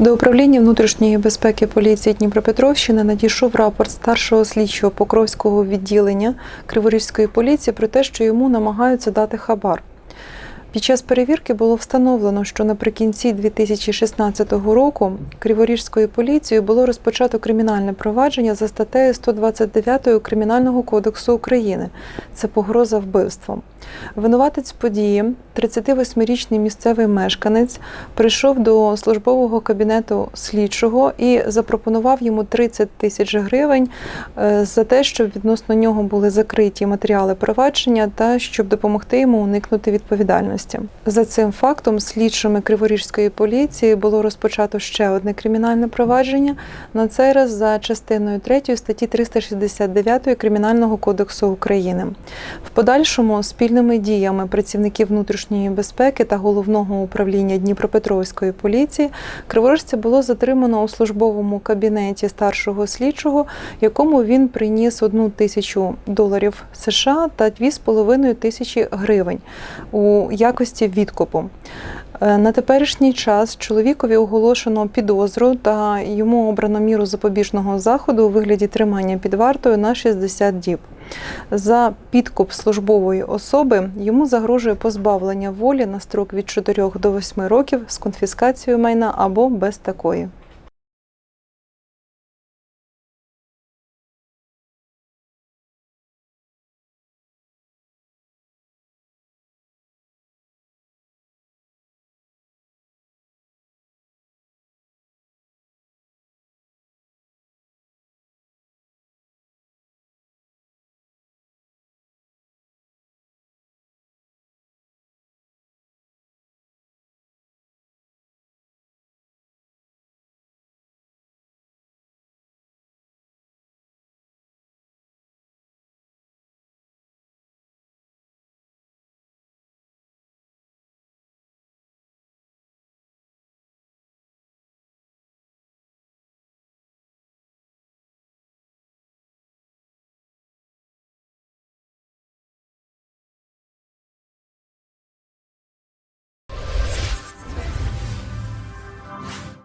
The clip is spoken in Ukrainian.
До управління внутрішньої безпеки поліції Дніпропетровщини надійшов рапорт старшого слідчого Покровського відділення Криворізької поліції про те, що йому намагаються дати хабар. Під час перевірки було встановлено, що наприкінці 2016 року Криворізькою поліцією було розпочато кримінальне провадження за статтею 129 Кримінального кодексу України. Це погроза вбивством. Винуватець події, 38-річний місцевий мешканець, прийшов до службового кабінету слідчого і запропонував йому 30 тисяч гривень е, за те, щоб відносно нього були закриті матеріали провадження та щоб допомогти йому уникнути відповідальності. За цим фактом слідчими Криворізької поліції було розпочато ще одне кримінальне провадження. На цей раз за частиною 3 статті 369 Кримінального кодексу України. В подальшому спільними діями працівників внутрішньої безпеки та головного управління Дніпропетровської поліції криворожця було затримано у службовому кабінеті старшого слідчого, якому він приніс одну тисячу доларів США та 2,5 тисячі гривень у якості відкупу. Е, На теперішній час чоловікові оголошено підозру та йому обрано міру запобіжного заходу у вигляді тримання під вартою на 60 діб. За підкуп службової особи йому загрожує позбавлення волі на строк від 4 до 8 років з конфіскацією майна або без такої.